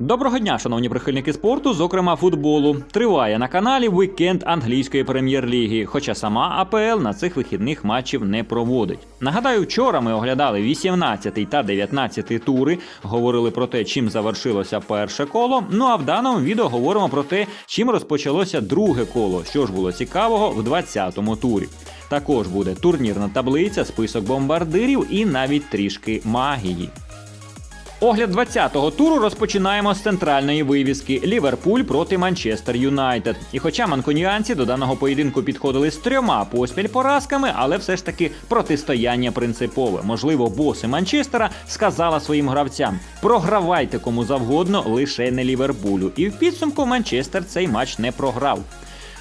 Доброго дня, шановні прихильники спорту, зокрема футболу. Триває на каналі вікенд англійської прем'єр-ліги, хоча сама АПЛ на цих вихідних матчів не проводить. Нагадаю, вчора ми оглядали 18 та 19 тури, говорили про те, чим завершилося перше коло. Ну а в даному відео говоримо про те, чим розпочалося друге коло, що ж було цікавого в 20-му турі. Також буде турнірна таблиця, список бомбардирів і навіть трішки магії. Огляд 20-го туру розпочинаємо з центральної вивіски Ліверпуль проти Манчестер Юнайтед. І хоча манкуніанці до даного поєдинку підходили з трьома поспіль поразками, але все ж таки протистояння принципове. Можливо, боси Манчестера сказала своїм гравцям: програвайте кому завгодно, лише не Ліверпулю. І в підсумку Манчестер цей матч не програв.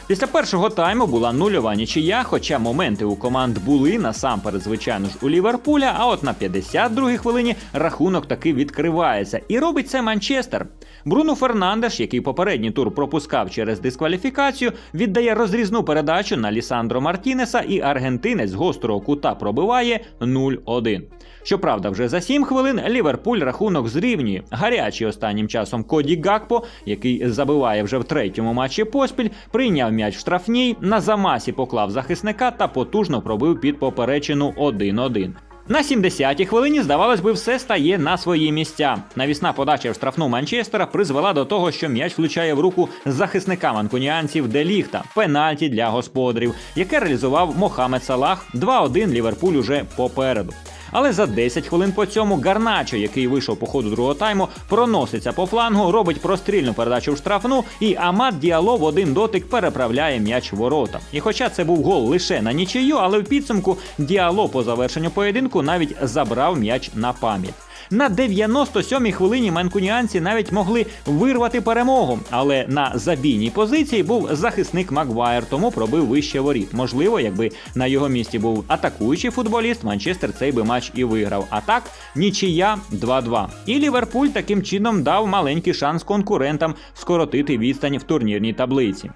Після першого тайму була нульова нічия, хоча моменти у команд були насамперед, звичайно ж, у Ліверпуля. А от на 52-й хвилині рахунок таки відкривається. І робить це Манчестер. Бруно Фернандеш, який попередній тур пропускав через дискваліфікацію, віддає розрізну передачу на Лісандро Мартінеса, і аргентинець з гострого кута пробиває 0-1. Щоправда, вже за 7 хвилин Ліверпуль рахунок зрівнює. Гарячий останнім часом Коді Гакпо, який забиває вже в третьому матчі поспіль, прийняв м'яч в штрафній, на замасі поклав захисника та потужно пробив під поперечину 1-1. На 70-й хвилині, здавалось би, все стає на свої місця. Навісна подача в штрафну Манчестера призвела до того, що м'яч влучає в руку захисника манкуніанців Деліхта. Пенальті для господарів, яке реалізував Мохамед Салах. 2-1 Ліверпуль уже попереду. Але за 10 хвилин по цьому Гарначо, який вийшов по ходу другого тайму, проноситься по флангу, робить прострільну передачу в штрафну, і Амад Діало в один дотик переправляє м'яч ворота. І хоча це був гол лише на нічию, але в підсумку Діало по завершенню поєдинку навіть забрав м'яч на пам'ять. На 97-й хвилині манкуніанці навіть могли вирвати перемогу, але на забійній позиції був захисник Маквайр, тому пробив вище воріт. Можливо, якби на його місці був атакуючий футболіст, Манчестер цей би матч і виграв. А так нічия 2-2. І Ліверпуль таким чином дав маленький шанс конкурентам скоротити відстань в турнірній таблиці.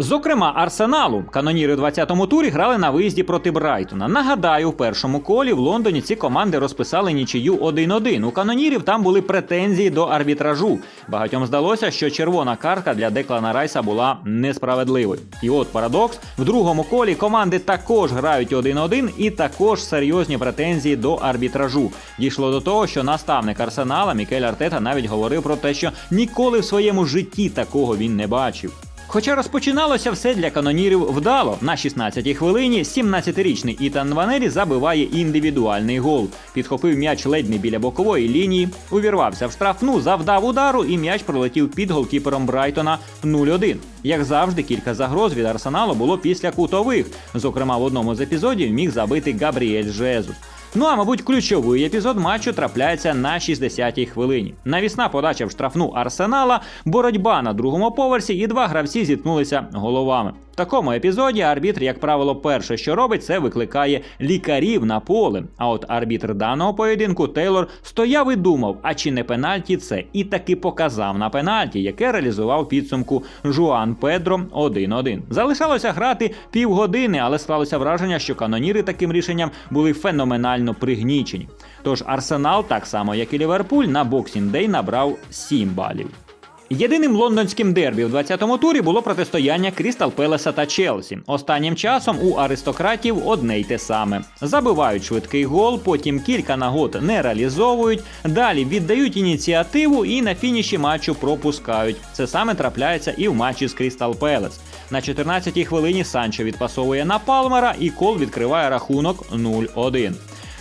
Зокрема, Арсеналу каноніри в 20-му турі грали на виїзді проти Брайтона. Нагадаю, в першому колі в Лондоні ці команди розписали нічию 1-1. У канонірів там були претензії до арбітражу. Багатьом здалося, що червона картка для Деклана Райса була несправедливою. І от парадокс: в другому колі команди також грають 1-1 і також серйозні претензії до арбітражу. Дійшло до того, що наставник Арсенала Мікель Артета навіть говорив про те, що ніколи в своєму житті такого він не бачив. Хоча розпочиналося все для канонірів вдало. На 16-й хвилині 17-річний Ітан Ванері забиває індивідуальний гол. Підхопив м'яч ледь не біля бокової лінії, увірвався в штрафну, завдав удару, і м'яч пролетів під голкіпером Брайтона 0-1. Як завжди, кілька загроз від арсеналу було після кутових. Зокрема, в одному з епізодів міг забити Габріель Жезус. Ну а мабуть, ключовий епізод матчу трапляється на 60-й хвилині. Навісна подача в штрафну арсенала, боротьба на другому поверсі, і два гравці зіткнулися головами. Такому епізоді арбітр, як правило, перше, що робить, це викликає лікарів на поле. А от арбітр даного поєдинку Тейлор стояв і думав, а чи не пенальті це, і таки показав на пенальті, яке реалізував підсумку Жуан Педро 1-1. Залишалося грати півгодини, але склалося враження, що каноніри таким рішенням були феноменально пригнічені. Тож Арсенал, так само як і Ліверпуль, на Day набрав 7 балів. Єдиним лондонським дербі в 20-му турі було протистояння Крістал Пелеса та Челсі. Останнім часом у аристократів одне й те саме: забивають швидкий гол, потім кілька нагод не реалізовують, далі віддають ініціативу і на фініші матчу пропускають. Це саме трапляється і в матчі з Крістал Пелес. На 14-й хвилині Санчо відпасовує на Палмера, і кол відкриває рахунок 0-1.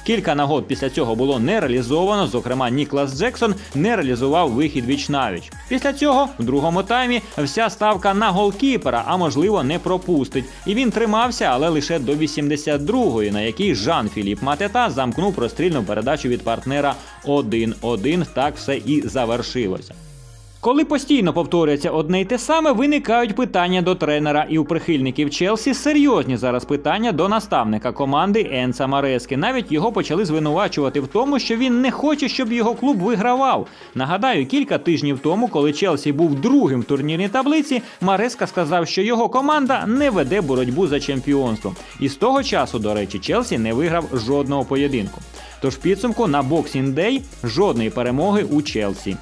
Кілька нагод після цього було не реалізовано. Зокрема, Ніклас Джексон не реалізував вихід віч навіч. Після цього, в другому таймі, вся ставка на голкіпера, а можливо, не пропустить. І він тримався, але лише до 82-ї, на якій Жан Філіп Матета замкнув прострільну передачу від партнера 1-1. Так все і завершилося. Коли постійно повторюється одне й те саме, виникають питання до тренера, і у прихильників Челсі серйозні зараз питання до наставника команди Енса Марески. Навіть його почали звинувачувати в тому, що він не хоче, щоб його клуб вигравав. Нагадаю, кілька тижнів тому, коли Челсі був другим в турнірній таблиці, Мареска сказав, що його команда не веде боротьбу за чемпіонство. І з того часу, до речі, Челсі не виграв жодного поєдинку. Тож в підсумку на Boxing Day жодної перемоги у Челсі.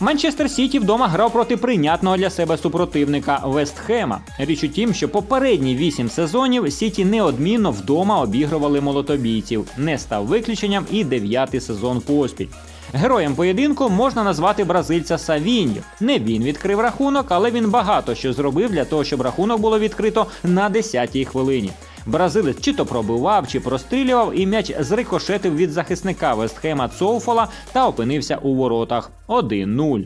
Манчестер Сіті вдома грав проти прийнятного для себе супротивника Вестхема. Річ у тім, що попередні вісім сезонів Сіті неодмінно вдома обігрували молотобійців. Не став виключенням і дев'ятий сезон поспіль. Героєм поєдинку можна назвати бразильця Савіньо. Не він відкрив рахунок, але він багато що зробив для того, щоб рахунок було відкрито на 10-й хвилині. Бразилець чи то пробивав, чи прострілював, і м'яч зрикошетив від захисника Вестхема Цоуфола та опинився у воротах 1-0.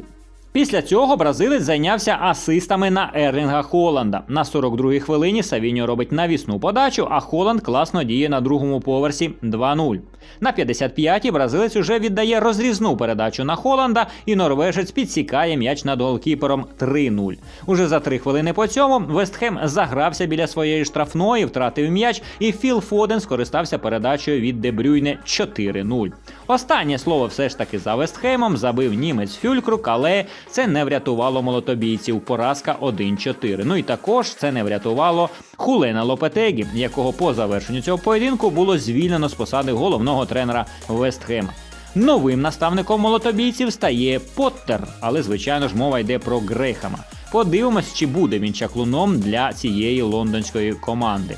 Після цього бразилець зайнявся асистами на Ерлінга Холланда. На 42-й хвилині Савіньо робить навісну подачу, а Холланд класно діє на другому поверсі 2-0. На 55-й бразилець уже віддає розрізну передачу на Холланда, і норвежець підсікає м'яч над голкіпером 3-0. Уже за три хвилини по цьому Вестхем загрався біля своєї штрафної, втратив м'яч, і Філ Фоден скористався передачею від Дебрюйне 4-0. Останнє слово все ж таки за Вестхемом забив німець Фюлькрук, але це не врятувало молотобійців. Поразка 1-4. Ну і також це не врятувало Хулена Лопетегі, якого по завершенню цього поєдинку було звільнено з посади головного тренера Вестхема. Новим наставником молотобійців стає Поттер, але звичайно ж мова йде про Грехама. Подивимось, чи буде він чаклуном для цієї лондонської команди.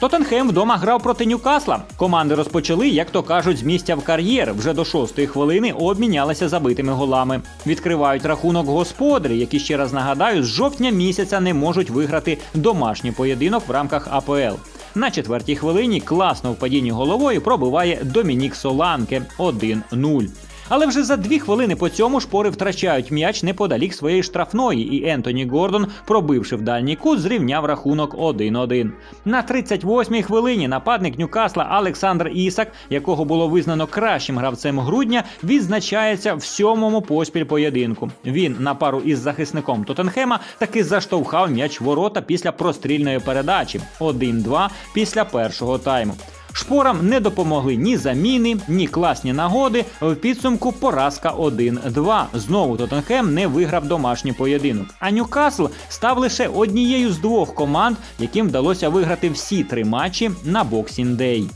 Тоттенхем вдома грав проти Ньюкасла. Команди розпочали, як то кажуть, з місця в кар'єр. Вже до шостої хвилини обмінялися забитими голами. Відкривають рахунок господарі, які ще раз нагадаю, з жовтня місяця не можуть виграти домашній поєдинок в рамках АПЛ. На четвертій хвилині класно в падінні головою пробиває Домінік Соланке 1-0. Але вже за дві хвилини по цьому шпори втрачають м'яч неподалік своєї штрафної, і Ентоні Гордон, пробивши в дальній кут, зрівняв рахунок 1-1. На 38-й хвилині нападник Ньюкасла Олександр Ісак, якого було визнано кращим гравцем грудня, відзначається в сьомому поспіль поєдинку. Він на пару із захисником Тоттенхема таки заштовхав м'яч ворота після прострільної передачі 1-2 після першого тайму. Шпорам не допомогли ні заміни, ні класні нагоди. В підсумку поразка 1-2. Знову Тоттенхем не виграв домашній поєдинок. А Ньюкасл став лише однією з двох команд, яким вдалося виграти всі три матчі на боксіндей.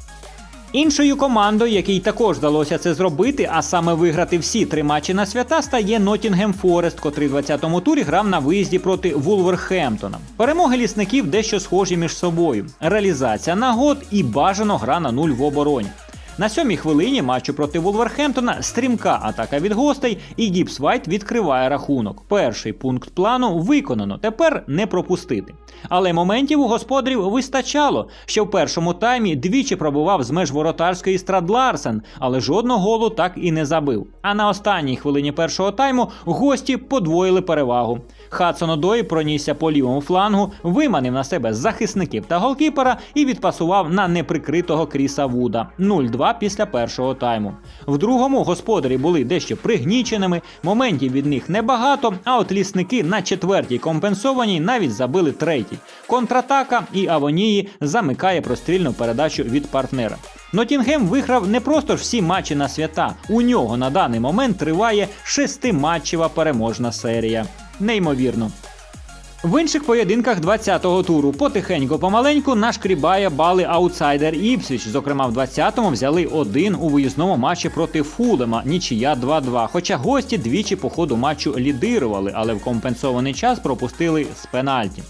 Іншою командою, якій також вдалося це зробити, а саме виграти всі три матчі на свята, стає Ноттінгем Форест, котрий в 20-му турі грав на виїзді проти Вулверхемптона. Перемоги лісників дещо схожі між собою: реалізація нагод і бажано гра на нуль в обороні. На сьомій хвилині матчу проти Вулверхемптона стрімка атака від гостей, і Гіпс Вайт відкриває рахунок. Перший пункт плану виконано. Тепер не пропустити. Але моментів у господарів вистачало, що в першому таймі двічі пробував з меж воротарської Страд Ларсен, але жодного голу так і не забив. А на останній хвилині першого тайму гості подвоїли перевагу. Хадсон Одой пронісся по лівому флангу, виманив на себе захисників та голкіпера і відпасував на неприкритого Кріса Вуда 0-2 після першого тайму. В другому господарі були дещо пригніченими, моментів від них небагато, а от лісники на четвертій компенсованій навіть забили третій. Контратака і Авонії замикає прострільну передачу від партнера. Нотінгем виграв не просто ж всі матчі на свята. У нього на даний момент триває шестиматчева переможна серія. Неймовірно. В інших поєдинках 20-го туру потихеньку помаленьку нашкрібає бали аутсайдер Іпсвіч. Зокрема, в 20-му взяли один у виїзному матчі проти Фулема, нічия 2-2. Хоча гості двічі по ходу матчу лідирували, але в компенсований час пропустили з пенальті.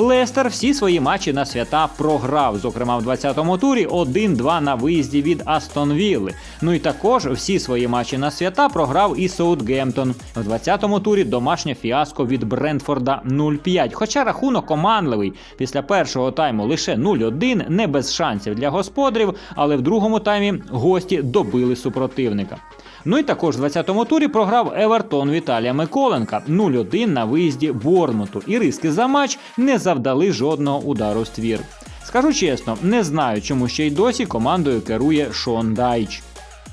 Лестер всі свої матчі на свята програв. Зокрема, в 20-му турі 1-2 на виїзді від Астон Вілли. Ну і також всі свої матчі на свята програв і Саутгемптон. В 20-му турі домашнє фіаско від Брентфорда 0-5. Хоча рахунок командливий після першого тайму лише 0-1, не без шансів для господарів, але в другому таймі гості добили супротивника. Ну і також в 20-му турі програв Евертон Віталія Миколенка 0-1 на виїзді Борнмуту. І риски за матч не завдали жодного удару в ствір. Скажу чесно, не знаю, чому ще й досі командою керує Шон Дайч.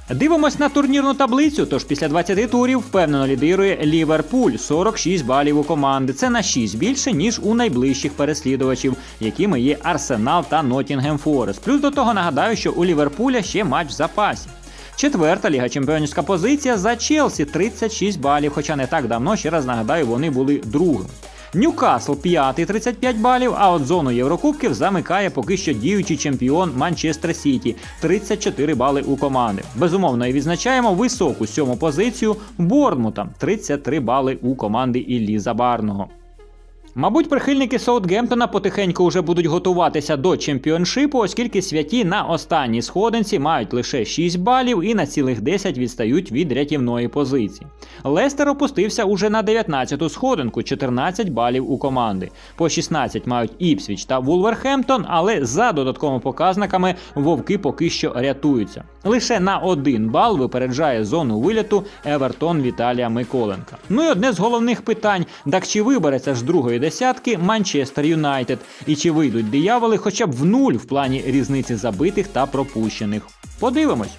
Дивимось на турнірну таблицю. Тож після 20 турів впевнено лідирує Ліверпуль 46 балів у команди. Це на 6 більше ніж у найближчих переслідувачів, якими є Арсенал та Ноттінгем Форест. Плюс до того нагадаю, що у Ліверпуля ще матч в запасі. Четверта ліга чемпіонівська позиція за Челсі 36 балів. Хоча не так давно, ще раз нагадаю, вони були другими. Ньюкасл п'ятий 35 балів, а от зону Єврокубків замикає поки що діючий чемпіон Манчестер Сіті 34 бали у команди. Безумовно, і відзначаємо високу сьому позицію Борнмута 33 бали у команди Іллі Забарного. Мабуть, прихильники Саутгемптона потихеньку вже будуть готуватися до чемпіоншипу, оскільки святі на останній сходинці мають лише 6 балів і на цілих 10 відстають від рятівної позиції. Лестер опустився уже на 19-ту сходинку, 14 балів у команди. По 16 мають Іпсвіч та Вулверхемптон, але за додатковими показниками вовки поки що рятуються. Лише на один бал випереджає зону виліту Евертон Віталія Миколенка. Ну і одне з головних питань: так чи вибереться з другої десятки Манчестер Юнайтед, і чи вийдуть дияволи хоча б в нуль в плані різниці забитих та пропущених? Подивимось.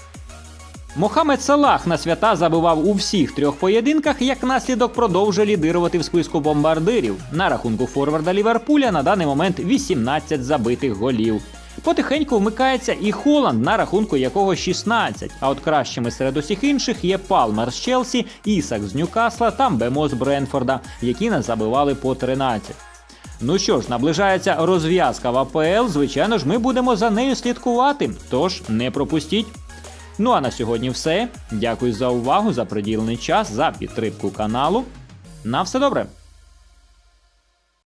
Мохамед Салах на свята забивав у всіх трьох поєдинках, як наслідок продовжує лідирувати в списку бомбардирів. На рахунку форварда Ліверпуля на даний момент 18 забитих голів. Потихеньку вмикається і Холланд, на рахунку якого 16. А от кращими серед усіх інших є Палмер з Челсі, Ісак з Ньюкасла та Бемо з Бренфорда, які не забивали по 13. Ну що ж, наближається розв'язка в АПЛ. Звичайно ж, ми будемо за нею слідкувати. Тож не пропустіть. Ну а на сьогодні все. Дякую за увагу, за приділений час, за підтримку каналу. На все добре!